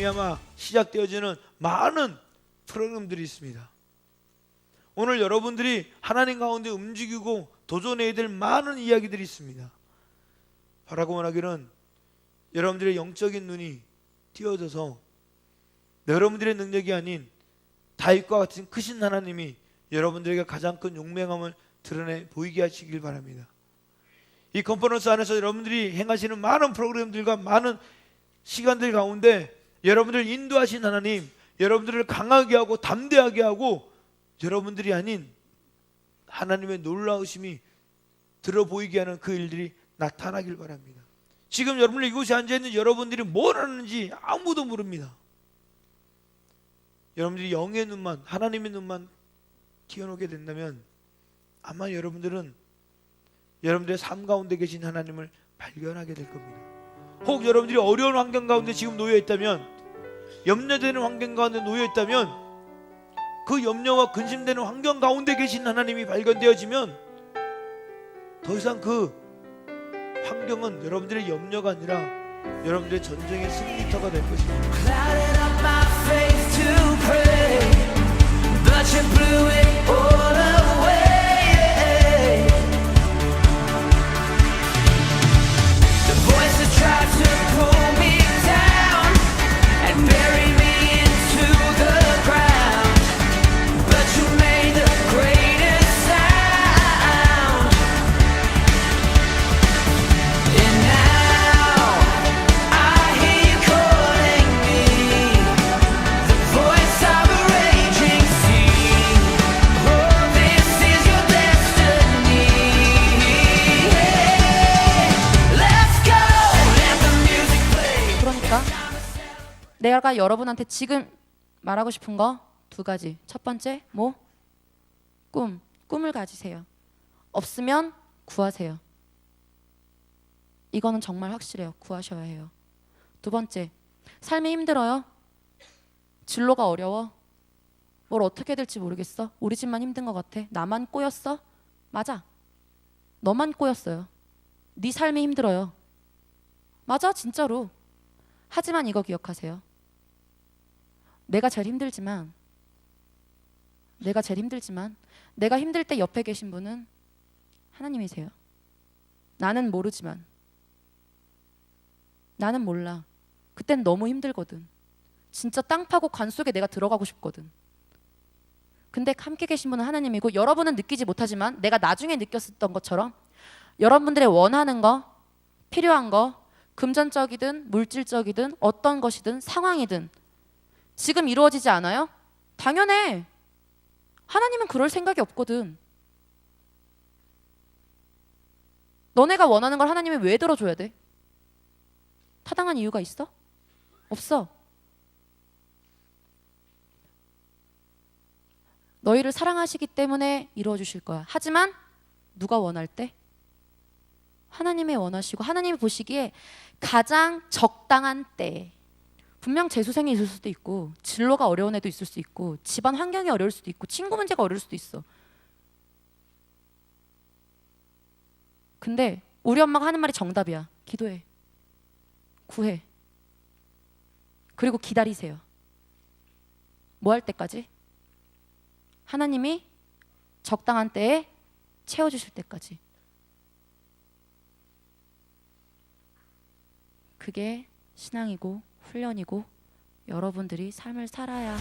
말미암아 시작되어지는 많은 프로그램들이 있습니다. 오늘 여러분들이 하나님 가운데 움직이고 도전해야 될 많은 이야기들이 있습니다. 바라고 원하기는 여러분들의 영적인 눈이 띄어져서 여러분들의 능력이 아닌 다윗과 같은 크신 하나님이 여러분들에게 가장 큰 용맹함을 드러내 보이게 하시길 바랍니다. 이 컨퍼런스 안에서 여러분들이 행하시는 많은 프로그램들과 많은 시간들 가운데 여러분들 인도하신 하나님, 여러분들을 강하게 하고 담대하게 하고 여러분들이 아닌 하나님의 놀라우심이 들어 보이게 하는 그 일들이 나타나길 바랍니다. 지금 여러분들 이곳에 앉아 있는 여러분들이 뭘 하는지 아무도 모릅니다. 여러분들이 영의 눈만 하나님의 눈만 띄어놓게 된다면 아마 여러분들은 여러분들의 삶 가운데 계신 하나님을 발견하게 될 겁니다. 혹 여러분들이 어려운 환경 가운데 지금 놓여 있다면 염려되는 환경 가운데 놓여 있다면 그 염려와 근심되는 환경 가운데 계신 하나님이 발견되어지면 더 이상 그 환경은 여러분들의 염려가 아니라 여러분들의 전쟁의 승리터가 될 것입니다. 내가 여러분한테 지금 말하고 싶은 거 두 가지. 첫 번째, 뭐? 꿈. 꿈을 가지세요. 없으면 구하세요. 이거는 정말 확실해요. 구하셔야 해요. 두 번째, 삶이 힘들어요. 진로가 어려워. 뭘 어떻게 될지 모르겠어. 우리 집만 힘든 것 같아. 나만 꼬였어? 맞아. 너만 꼬였어요. 네 삶이 힘들어요. 맞아, 진짜로. 하지만 이거 기억하세요. 내가 제일 힘들지만, 내가 제일 힘들지만, 내가 힘들 때 옆에 계신 분은 하나님이세요. 나는 모르지만, 나는 몰라. 그땐 너무 힘들거든. 진짜 땅 파고 관 속에 내가 들어가고 싶거든. 근데 함께 계신 분은 하나님이고, 여러분은 느끼지 못하지만, 내가 나중에 느꼈었던 것처럼, 여러분들의 원하는 거, 필요한 거, 금전적이든 물질적이든 어떤 것이든 상황이든 지금 이루어지지 않아요? 당연해. 하나님은 그럴 생각이 없거든. 너네가 원하는 걸 하나님이 왜 들어줘야 돼? 타당한 이유가 있어? 없어. 너희를 사랑하시기 때문에 이루어 주실 거야. 하지만 누가 원할 때? 하나님의 원하시고 하나님이 보시기에 가장 적당한 때 분명 재수생이 있을 수도 있고 진로가 어려운 애도 있을 수 있고 집안 환경이 어려울 수도 있고 친구 문제가 어려울 수도 있어. 근데 우리 엄마가 하는 말이 정답이야. 기도해. 구해. 그리고 기다리세요. 뭐 할 때까지? 하나님이 적당한 때에 채워주실 때까지. 그게 신앙이고 훈련이고 여러분들이 삶을 살아야 할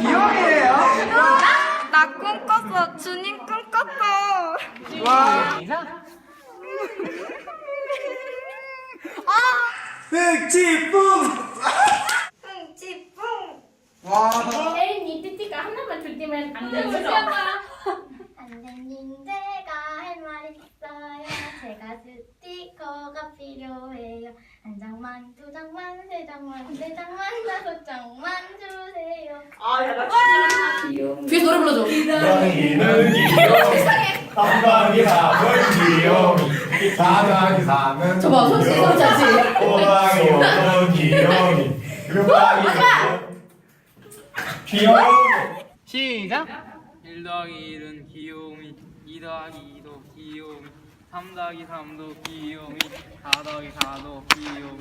이형이에요. 나 꿈꿨어 주님 꿈꿨어 흑지뿡. 흥지뿡 와. 에린이 띠띠가 하나만 들기면 안 되죠? 선생님 제가 할 말 있어요 제가 스티커가 필요해요 한 장만 두 장만 세 장만 네 장만 다섯 장만 주세요 뒤에서 노래 불러줘. 이는 귀요미. 한방이 사면 귀요미. 사방이 사면 저봐, 손 씻어, 자지. 오방이 오면 귀요미. 육방이 오면 귀요미. 시작! 1 더하기 1은 귀요미 2 더하기 2도 귀요미 3 더하기 3도 귀요미 4 더하기 4도 귀요미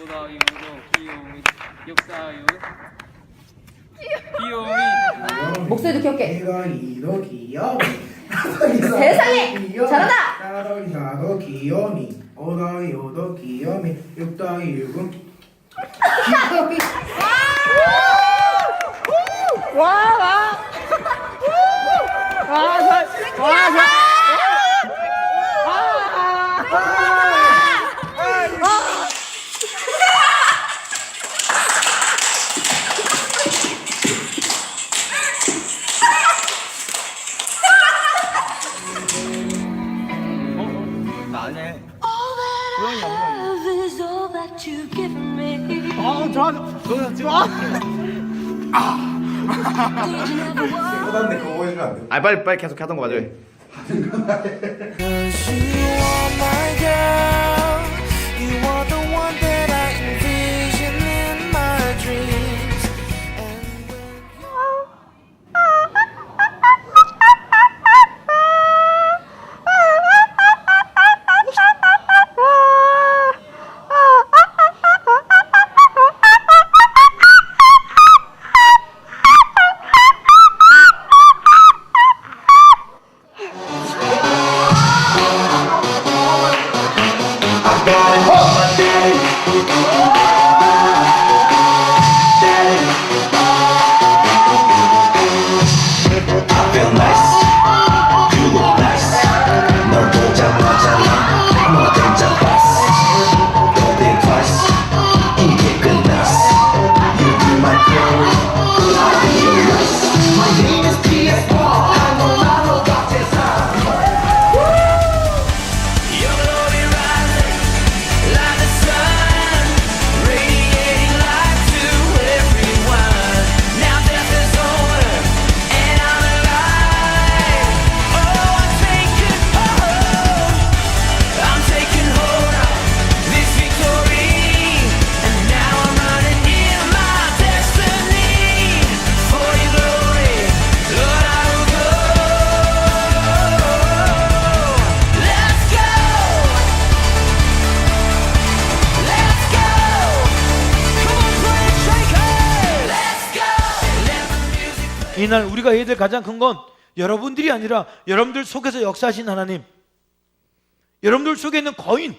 5 더하기 5도 귀요미 6 더하기 6 귀요미 목소리도 귀엽게. 이거 이도 귀요미 세상에! 잘한다! 사도 사도 귀요미 오더기 오도 귀요미 육더기 육은 귀요미 is 쏟았는데 그거 보여주면 안 돼. 아 빨리 빨리 계속 하던 거 맞아요. 이날 우리가 해야 될 가장 큰 건 여러분들이 아니라 여러분들 속에서 역사하신 하나님, 여러분들 속에 있는 거인,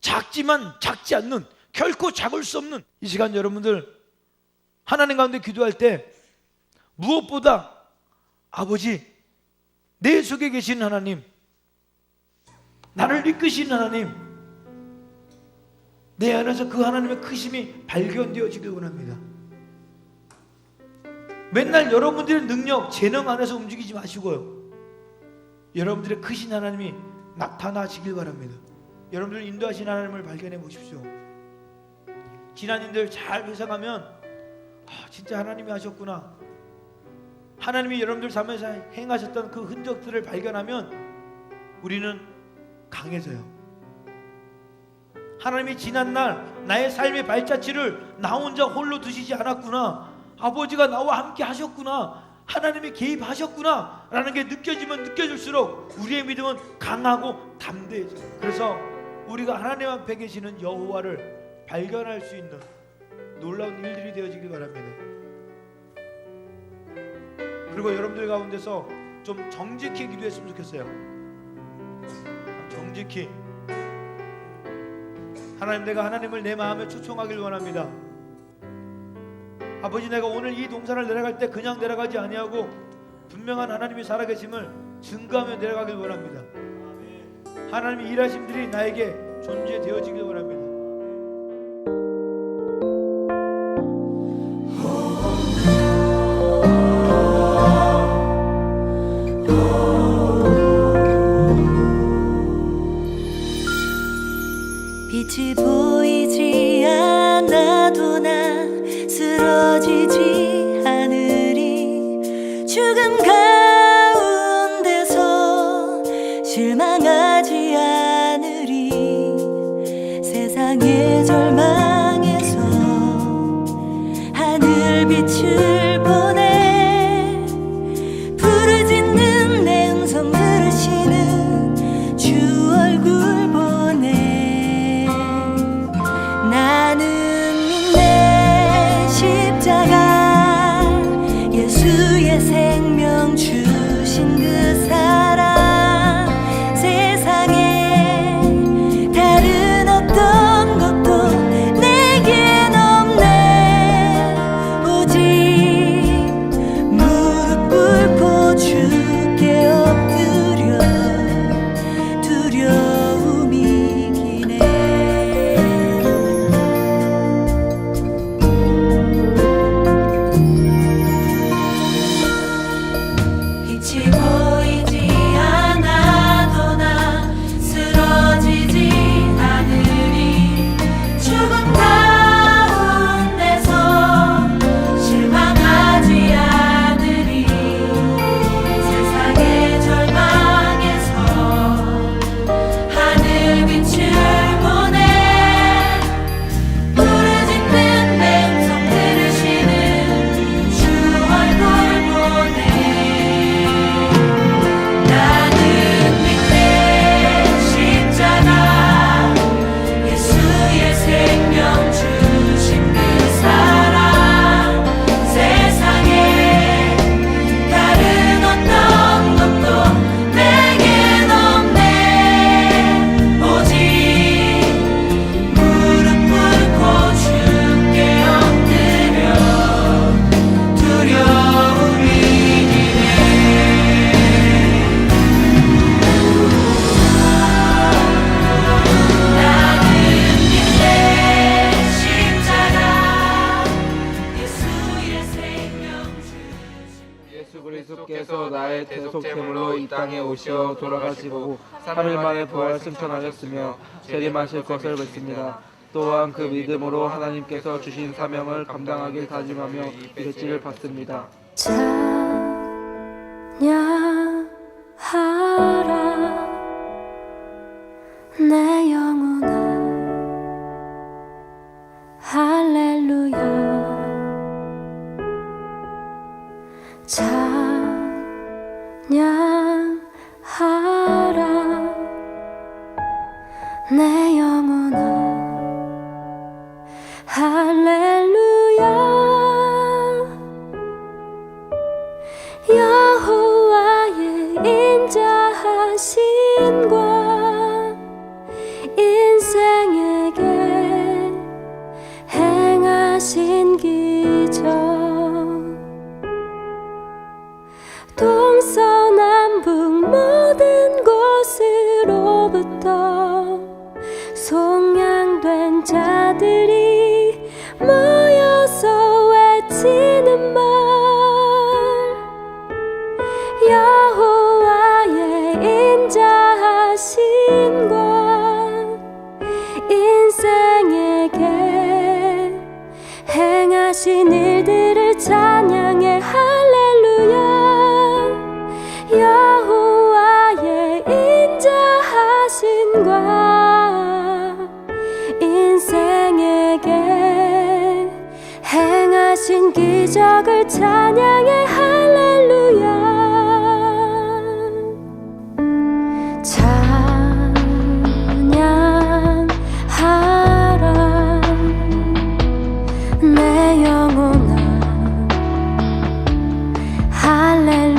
작지만 작지 않는 결코 작을 수 없는 이 시간 여러분들 하나님 가운데 기도할 때 무엇보다 아버지 내 속에 계신 하나님, 나를 이끄신 하나님, 내 안에서 그 하나님의 크심이 발견되어지길 원합니다. 맨날 여러분들의 능력, 재능 안에서 움직이지 마시고요. 여러분들의 크신 하나님이 나타나시길 바랍니다. 여러분들 인도하신 하나님을 발견해 보십시오. 지난 일들 잘 회상하면 아, 진짜 하나님이 하셨구나. 하나님이 여러분들 삶에서 행하셨던 그 흔적들을 발견하면 우리는 강해져요. 하나님이 지난 날 나의 삶의 발자취를 나 혼자 홀로 두시지 않았구나. 아버지가 나와 함께 하셨구나 하나님이 개입하셨구나 라는 게 느껴지면 느껴질수록 우리의 믿음은 강하고 담대해져. 그래서 우리가 하나님 앞에 계시는 여호와를 발견할 수 있는 놀라운 일들이 되어지길 바랍니다. 그리고 여러분들 가운데서 좀 정직히 기도했으면 좋겠어요. 정직히 하나님 내가 하나님을 내 마음에 초청하길 원합니다. 아버지 내가 오늘 이 동산을 내려갈 때 그냥 내려가지 아니하고 분명한 하나님이 살아계심을 증거하며 내려가길 원합니다. 하나님의 일하심들이 나에게 존재되어지길 원합니다. 3일 만에 부활 승천하셨으며 재림하실 것을 믿습니다. 또한 그 믿음으로 하나님께서 주신 사명을 감당하길 다짐하며 일지를 받습니다. 여 하신 일들을 찬양해. 할렐루야. 여호와의 인자하신과 인생에게 행하신 기적을 찬양해 할